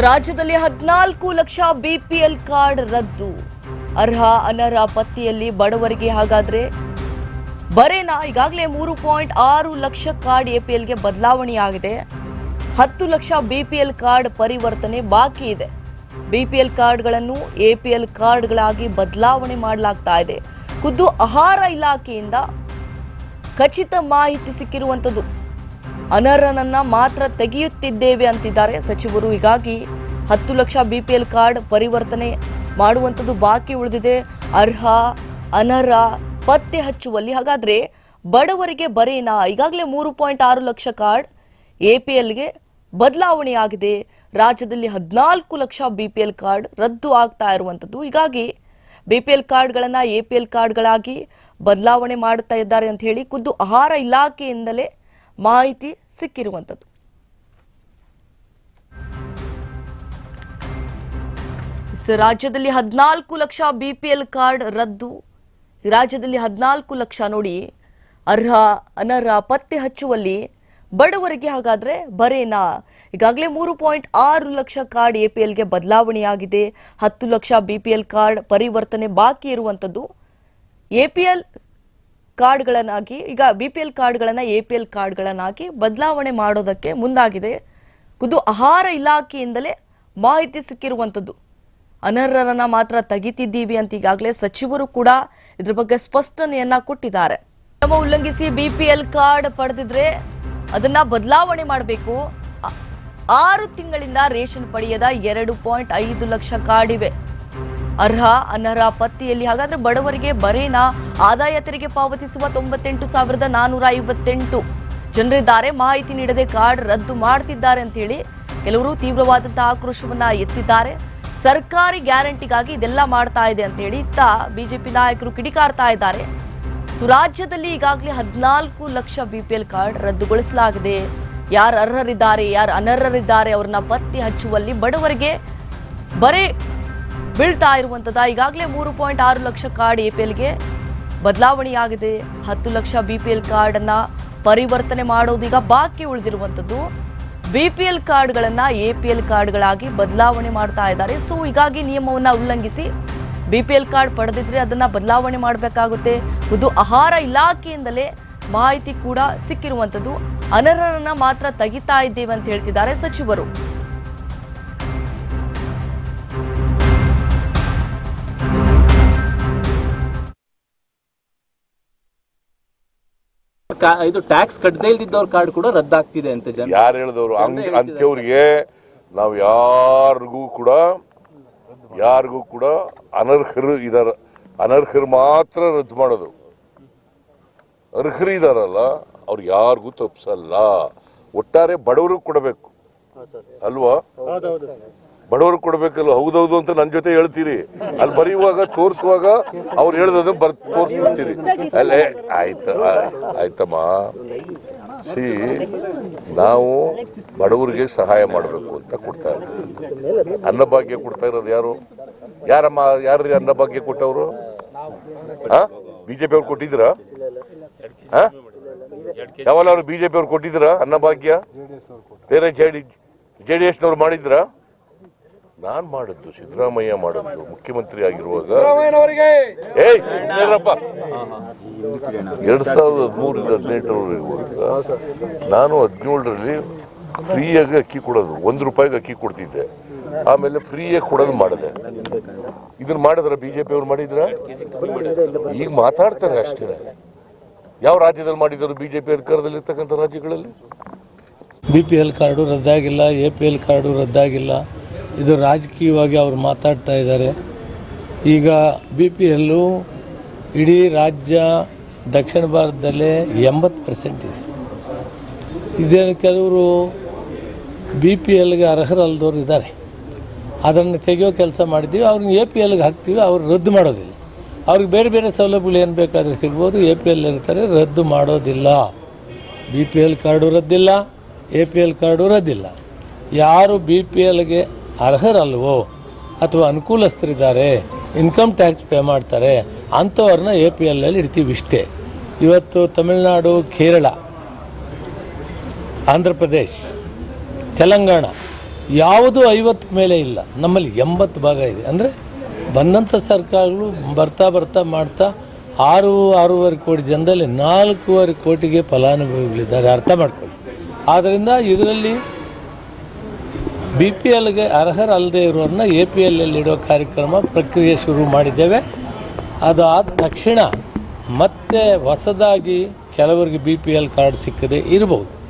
ರಾಜ್ಯದಲ್ಲಿ ಹದಿನಾಲ್ಕು lakh BPL card ರದ್ದು. ಅರ್ಹ, ಅನರ್ಹ ಪತ್ತಿಯಲ್ಲಿ ಬಡವರಿಗೆ ಹಾಗಾದ್ರೆ? ಬರೇನಾ ಈಗಾಗಲೇ ಮೂರು ಪಾಯಿಂಟ್ ಆರು ಲಕ್ಷ ಕಾರ್ಡ್ ಎಪಿಎಲ್ಗೆ ಬದಲಾವಣೆಯಾಗಿದೆ ಹತ್ತು ಲಕ್ಷ ಬಿಪಿಎಲ್ ಕಾರ್ಡ್ ಪರಿವರ್ತನೆ ಬಾಕಿ ಇದೆ. ಬಿಪಿಎಲ್ ಕಾರ್ಡ್ಗಳನ್ನು ಎಪಿಎಲ್ ಕಾರ್ಡ್ಗಳಾಗಿ ಬದಲಾವಣೆ ಮಾಡಲಾಗ್ತಾ ಇದೆ. ಖುದ್ದು ಆಹಾರ ಇಲಾಖೆಯಿಂದ ಖಚಿತ ಮಾಹಿತಿ ಸಿಕ್ಕಿರುವಂಥದ್ದು. ಅನರ್ಹನನ್ನ ಮಾತ್ರ ತೆಗೆಯುತ್ತಿದ್ದೇವೆ ಅಂತಿದ್ದಾರೆ. ಸಚಿವರು ಹೀಗಾಗಿ ಹತ್ತು ಲಕ್ಷ ಬಿಪಿಎಲ್ ಕಾರ್ಡ್ ಪರಿವರ್ತನೆ ಮಾಡುವಂಥದ್ದು ಬಾಕಿ ಉಳಿದಿದೆ. ಅರ್ಹ, ಅನರ್ಹ ಪತ್ತೆ ಹಚ್ಚುವಲ್ಲಿ. ಹಾಗಾದ್ರೆ ಬಡವರಿಗೆ ಬರೇನ? ಈಗಾಗಲೇ ಮೂರು ಪಾಯಿಂಟ್ ಆರು ಲಕ್ಷ ಕಾರ್ಡ್ ಎ ಪಿ ಎಲ್ಗೆ ಬದಲಾವಣೆಯಾಗಿದೆ ರಾಜ್ಯದಲ್ಲಿ ಹದಿನಾಲ್ಕು lakh B P L card ರದ್ದು ಆಗ್ತಾ ಇರುವಂಥದ್ದು. ಹೀಗಾಗಿ ಬಿ ಪಿ ಎಲ್ ಕಾರ್ಡ್ಗಳನ್ನು ಎ ಪಿ ಎಲ್ ಕಾರ್ಡ್ಗಳಾಗಿ ಬದಲಾವಣೆ ಮಾಡ್ತಾ ಇದ್ದಾರೆ ಅಂತ ಹೇಳಿ ಖುದ್ದು ಆಹಾರ ಇಲಾಖೆಯಿಂದಲೇ ಮಾಹಿತಿ ಸಿಕ್ಕಿರುವಂಥದ್ದು. ರಾಜ್ಯದಲ್ಲಿ ಹದಿನಾಲ್ಕು ಲಕ್ಷ ಬಿಪಿಎಲ್ ಕಾರ್ಡ್ ರದ್ದು. ರಾಜ್ಯದಲ್ಲಿ ಹದಿನಾಲ್ಕು ಲಕ್ಷ ನೋಡಿ ಅರ್ಹ, ಅನರ್ಹ, ಪತ್ತೆ ಹಚ್ಚುವಲ್ಲಿ ಬಡವರಿಗೆ ಹಾಗಾದ್ರೆ ಬರೇನಾ? ಈಗಾಗಲೇ ಮೂರು ಪಾಯಿಂಟ್ ಆರು ಲಕ್ಷ ಕಾರ್ಡ್ ಎಪಿಎಲ್ಗೆ ಬದಲಾವಣೆಯಾಗಿದೆ. ಹತ್ತು ಲಕ್ಷ ಬಿಪಿಎಲ್ ಕಾರ್ಡ್ ಪರಿವರ್ತನೆ ಬಾಕಿ ಇರುವಂಥದ್ದು. ಎಪಿಎಲ್ ಕಾರ್ಡ್ಗಳನ್ನಾಗಿ, ಈಗ ಬಿ ಪಿ ಎಲ್ ಕಾರ್ಡ್ಗಳನ್ನು ಎ ಪಿ ಎಲ್ ಕಾರ್ಡ್ಗಳನ್ನಾಗಿ ಬದಲಾವಣೆ ಮಾಡೋದಕ್ಕೆ ಮುಂದಾಗಿದೆ. ಖುದ್ದು ಆಹಾರ ಇಲಾಖೆಯಿಂದಲೇ ಮಾಹಿತಿ ಸಿಕ್ಕಿರುವಂಥದ್ದು. ಅನರ್ಹರನ್ನು ಮಾತ್ರ ತೆಗಿತಿದ್ದೀವಿ ಅಂತ ಈಗಾಗಲೇ ಸಚಿವರು ಕೂಡ ಇದ್ರ ಬಗ್ಗೆ ಸ್ಪಷ್ಟನೆಯನ್ನ ಕೊಟ್ಟಿದ್ದಾರೆ. ನಮ್ಮ ಉಲ್ಲಂಘಿಸಿ ಬಿ ಪಿ ಎಲ್ ಕಾರ್ಡ್ ಪಡೆದಿದ್ರೆ ಅದನ್ನ ಬದಲಾವಣೆ ಮಾಡಬೇಕು. ಆರು ತಿಂಗಳಿಂದ ರೇಷನ್ ಪಡೆಯದ ಎರಡು ಪಾಯಿಂಟ್ ಐದು ಲಕ್ಷ ಕಾರ್ಡ್ ಇವೆ. ಅರ್ಹ, ಅನರ್ಹ ಪತ್ತೆಯಲ್ಲಿ ಹಾಗಾದ್ರೆ ಬಡವರಿಗೆ ಬರೇನ? ಆದಾಯ ತೆರಿಗೆ ಪಾವತಿಸುವ ತೊಂಬತ್ತೆಂಟು ಸಾವಿರದ ನಾನೂರ ಐವತ್ತೆಂಟು ಜನರಿದ್ದಾರೆ. ಮಾಹಿತಿ ನೀಡದೆ ಕಾರ್ಡ್ ರದ್ದು ಮಾಡ್ತಿದ್ದಾರೆ ಅಂತ ಹೇಳಿ ಕೆಲವರು ತೀವ್ರವಾದಂತಹ ಆಕ್ರೋಶವನ್ನ ಎತ್ತಿದ್ದಾರೆ. ಸರ್ಕಾರಿ ಗ್ಯಾರಂಟಿಗಾಗಿ ಇದೆಲ್ಲ ಮಾಡ್ತಾ ಇದೆ ಅಂತ ಹೇಳಿ ಇತ್ತ ಬಿಜೆಪಿ ನಾಯಕರು ಕಿಡಿಕಾರ್ತಾ ಇದ್ದಾರೆ. ಸುರಾಜ್ಯದಲ್ಲಿ ಈಗಾಗಲೇ ಹದಿನಾಲ್ಕು ಲಕ್ಷ ಬಿಪಿಎಲ್ ಕಾರ್ಡ್ ರದ್ದುಗೊಳಿಸಲಾಗಿದೆ. ಯಾರು ಅರ್ಹರಿದ್ದಾರೆ, ಯಾರು ಅನರ್ಹರಿದ್ದಾರೆ, ಅವ್ರನ್ನ ಪತ್ತೆ ಹಚ್ಚುವಲ್ಲಿ ಬಡವರಿಗೆ ಬರೇ ಬೀಳ್ತಾ ಇರುವಂಥದ್ದು ಈಗಾಗಲೇ ಮೂರು ಪಾಯಿಂಟ್ ಆರು ಲಕ್ಷ ಕಾರ್ಡ್ ಎ ಪಿ ಎಲ್ಗೆ ಬದಲಾವಣೆಯಾಗಿದೆ. ಹತ್ತು ಲಕ್ಷ ಬಿ ಪಿ ಎಲ್ ಕಾರ್ಡನ್ನು ಪರಿವರ್ತನೆ ಮಾಡೋದು ಈಗ ಬಾಕಿ ಉಳಿದಿರುವಂಥದ್ದು ಬಿ ಪಿ ಎಲ್ ಕಾರ್ಡ್ಗಳನ್ನು ಎ ಪಿ ಎಲ್ ಕಾರ್ಡ್ಗಳಾಗಿ ಬದಲಾವಣೆ ಮಾಡ್ತಾ ಇದ್ದಾರೆ. ಸೊ ಹೀಗಾಗಿ ನಿಯಮವನ್ನು ಉಲ್ಲಂಘಿಸಿ ಬಿ ಪಿ ಎಲ್ ಕಾರ್ಡ್ ಪಡೆದಿದ್ರೆ ಅದನ್ನು ಬದಲಾವಣೆ ಮಾಡಬೇಕಾಗುತ್ತೆ. ಇದು ಆಹಾರ ಇಲಾಖೆಯಿಂದಲೇ ಮಾಹಿತಿ ಕೂಡ ಸಿಕ್ಕಿರುವಂಥದ್ದು ಅನರ್ಹರನ್ನ ಮಾತ್ರ ತೆಗಿತಾ ಇದ್ದೇವೆ ಅಂತ ಹೇಳ್ತಿದ್ದಾರೆ ಸಚಿವರು. ಇದು ಟ್ಯಾಕ್ಸ್ ಕಟ್ಟದೇ ಇಲ್ದಿದ್ದವ್ರ ಕಾರ್ಡ್ ಕೂಡ ರದ್ದಾಗ್ತಿದೆ ಅಂತ ಜನ ಯಾರು ಹೇಳಿದವರು? ಅಂತವ್ರಿಗೆ ನಾವು ಯಾರಿಗೂ ಕೂಡ ಯಾರಿಗೂ ಕೂಡ ಅನರ್ಹರು ಇದಾರ ಅನರ್ಹರು ಮಾತ್ರ ರದ್ದು ಮಾಡೋದು. ಅರ್ಹರು ಇದಾರಲ್ಲ ಅವ್ರು ಯಾರಿಗೂ ತಪ್ಪಿಸಲ್ಲ ಒಟ್ಟಾರೆ ಬಡವರು ಕೊಡಬೇಕು. ಅಲ್ವಾ? ಬಡವರು ಕೊಡ್ಬೇಕಲ್ಲ ಹೌದೌದು ಅಂತ ನನ್ನ ಜೊತೆ ಹೇಳ್ತೀರಿ. ಅಲ್ಲಿ ಬರೆಯುವಾಗ, ತೋರಿಸುವಾಗ ಅವ್ರು ಹೇಳ್ದದನ್ನ ಬರ್, ತೋರಿಸ್ಬಿಡ್ತೀರಿ. ಅಲ್ಲೇ, ಆಯ್ತು ಆಯ್ತಮ್ಮ. ಸಿ, ನಾವು ಬಡವರಿಗೆ ಸಹಾಯ ಮಾಡಬೇಕು ಅಂತ ಕೊಡ್ತಾ ಇರ್ತೀವಿ ಅನ್ನಭಾಗ್ಯ ಕೊಡ್ತಾ ಇರೋದು ಯಾರು? ಯಾರಮ್ಮ, ಯಾರ್ರಿ ಅನ್ನಭಾಗ್ಯ ಕೊಟ್ಟವರು? ಹಾ ಬಿಜೆಪಿ ಅವ್ರು ಕೊಟ್ಟಿದ್ದೀರಾ? ಹಾಂ ಯಾವಲ್ಲ ಅವರು ಬಿಜೆಪಿ ಅವ್ರು ಕೊಟ್ಟಿದ್ದೀರಾ ಅನ್ನಭಾಗ್ಯ? ಬೇರೆ ಜೆ ಡಿ ಜೆ ಡಿ ಎಸ್ನವ್ರು ಮಾಡಿದ್ರಾ ನಾನ್ ಮಾಡಿದ್ದು ಸಿದ್ದರಾಮಯ್ಯ ಮಾಡಿದ್ದು ಮುಖ್ಯಮಂತ್ರಿ ಆಗಿರುವಾಗ. ಏಯ್! ಎರಡ್ ಸಾವಿರದ ಹದಿಮೂರಿಂದ ಹದಿನೆಂಟರವರೆಗೂ ನಾನು ಹದಿನೇಳರಲ್ಲಿ ಫ್ರೀಯಾಗಿ ಅಕ್ಕಿ ಕೊಡೋದು ಒಂದು ರೂಪಾಯಿಗೆ ಅಕ್ಕಿ ಕೊಡ್ತಿದ್ದೆ. ಆಮೇಲೆ ಫ್ರೀಯಾಗಿ ಕೊಡೋದು ಮಾಡಿದೆ. ಇದನ್ನ ಮಾಡಿದ್ರ ಬಿಜೆಪಿ ಅವ್ರು ಮಾಡಿದ್ರ? ಈಗ ಮಾತಾಡ್ತಾರೆ ಅಷ್ಟೇ. ಯಾವ ರಾಜ್ಯದಲ್ಲಿ ಮಾಡಿದ್ರು ಬಿಜೆಪಿ ಅಧಿಕಾರದಲ್ಲಿ ಇರ್ತಕ್ಕಂಥ ರಾಜ್ಯಗಳಲ್ಲಿ? ಬಿ ಪಿ ಎಲ್ ಕಾರ್ಡು ರದ್ದಾಗಿಲ್ಲ ಎ ಪಿ ಎಲ್ ಕಾರ್ಡು ರದ್ದಾಗಿಲ್ಲ. ಇದು ರಾಜಕೀಯವಾಗಿ ಅವರು ಮಾತಾಡ್ತಾ ಇದ್ದಾರೆ. ಈಗ ಬಿ ಪಿ ಎಲ್ಲು ಇಡೀ ರಾಜ್ಯ ದಕ್ಷಿಣ ಭಾರತದಲ್ಲೇ ಎಂಬತ್ತು ಪರ್ಸೆಂಟ್ ಇದೆ. ಇದೇನು ಕೆಲವರು ಬಿ ಪಿ ಎಲ್ಗೆ ಅರ್ಹರಲ್ದವ್ರು ಇದ್ದಾರೆ. ಅದನ್ನು ತೆಗೆಯೋ ಕೆಲಸ ಮಾಡಿದ್ದೀವಿ ಅವ್ರನ್ನ ಎ ಪಿ ಎಲ್ಗೆ ಹಾಕ್ತೀವಿ, ಅವ್ರು ರದ್ದು ಮಾಡೋದಿಲ್ಲ. ಅವ್ರಿಗೆ ಬೇರೆ ಬೇರೆ ಸೌಲಭ್ಯಗಳು ಏನು ಬೇಕಾದರೆ ಸಿಗ್ಬೋದು. ಎ ಪಿ ಎಲ್ ಇರ್ತಾರೆ, ರದ್ದು ಮಾಡೋದಿಲ್ಲ. ಬಿ ಪಿ ಎಲ್ ಕಾರ್ಡು ರದ್ದಿಲ್ಲ ಎ ಪಿ ಎಲ್ ಕಾರ್ಡು ರದ್ದಿಲ್ಲ. ಯಾರು ಬಿ ಪಿ ಎಲ್ಗೆ ಅರ್ಹರಲ್ವೋ ಅಥವಾ ಅನುಕೂಲಸ್ಥರಿದ್ದಾರೆ ಇನ್ಕಮ್ ಟ್ಯಾಕ್ಸ್ ಪೇ ಮಾಡ್ತಾರೆ ಅಂಥವ್ರನ್ನ ಎ ಪಿ ಎಲ್ನಲ್ಲಿ ಇಡ್ತೀವಿ ಇಷ್ಟೇ. ಇವತ್ತು ತಮಿಳುನಾಡು, ಕೇರಳ, ಆಂಧ್ರ ಪ್ರದೇಶ್, ತೆಲಂಗಾಣ, ಯಾವುದು ಐವತ್ತು ಮೇಲೆ ಇಲ್ಲ. ನಮ್ಮಲ್ಲಿ ಎಂಬತ್ತು ಭಾಗ ಇದೆ. ಅಂದರೆ ಬಂದಂಥ ಸರ್ಕಾರಗಳು ಬರ್ತಾ ಬರ್ತಾ ಮಾಡ್ತಾ ಆರು, ಆರೂವರೆ ಕೋಟಿ ಜನದಲ್ಲಿ ನಾಲ್ಕೂವರೆ ಕೋಟಿಗೆ ಫಲಾನುಭವಿಗಳಿದ್ದಾರೆ. ಅರ್ಥ ಮಾಡ್ಕೊಳ್ಳಿ. ಆದ್ದರಿಂದ ಇದರಲ್ಲಿ ಬಿ ಪಿ ಎಲ್ಗೆ ಅರ್ಹರಲ್ಲದೆ ಇರೋರನ್ನ ಎ ಪಿ ಎಲ್ ಇಡೋ ಕಾರ್ಯಕ್ರಮ ಪ್ರಕ್ರಿಯೆ ಶುರು ಮಾಡಿದ್ದೇವೆ. ಅದು ಆದ ತಕ್ಷಣ ಮತ್ತೆ ಹೊಸದಾಗಿ ಕೆಲವರಿಗೆ ಬಿ ಪಿ ಎಲ್ ಕಾರ್ಡ್ ಸಿಕ್ಕದೆ ಇರಬಹುದು.